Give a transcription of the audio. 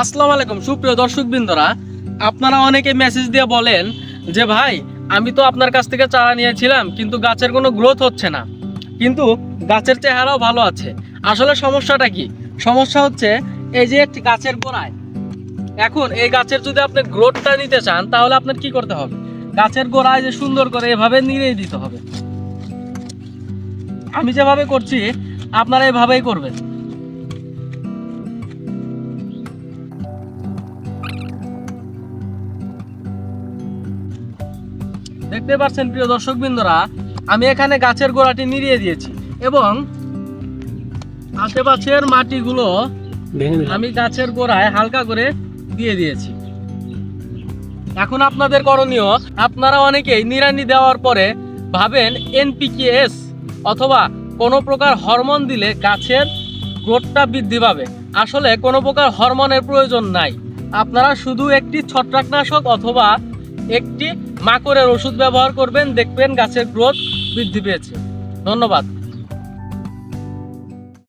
আসসালামু আলাইকুম, সুপ্রিয় দর্শক বিন্দুরা আপনারা অনেকে মেসেজ দিয়ে বলেন যে, ভাই, আমি তো আপনার কাছ থেকে চারা নিয়েছিলাম, কিন্তু গাছের কোনো গ্রোথ হচ্ছে না। কিন্তু গাছের চেহারাও ভালো আছে। আসলে সমস্যাটা কি? সমস্যা হচ্ছে এই যে গাছের গোড়ায়। এখন এই গাছের যদি আপনি গ্রোথটা নিতে চান, তাহলে আপনার কি করতে হবে? গাছের গোড়ায় যে সুন্দর করে এভাবে নিড়ে দিতে হবে। আমি যেভাবে করছি, আপনারা এভাবেই করবেন। দেখতে পাচ্ছেন প্রিয় দর্শক বিন্দুরা আমি এখানে গাছের গোড়াটি নিড়িয়ে দিয়েছি এবং আশেপাশের মাটিগুলো আমি গাছের গোড়ায় হালকা করে দিয়ে দিয়েছি। এখন আপনাদের করণীয় আপনারা অনেকেই নিড়ানি দেওয়ার পরে ভাবেন এনপিকেএস অথবা কোনো প্রকার হরমোন দিলে গাছের গ্রোথটা বৃদ্ধি পাবে। আসলে কোনো প্রকার হরমোনের প্রয়োজন নাই। আপনারা শুধু একটি ছত্রাকনাশক অথবা একটি মাকড়ের ওষুধ ব্যবহার করবেন দেখবেন গাছের গ্রোথ বৃদ্ধি পেয়েছে। ধন্যবাদ।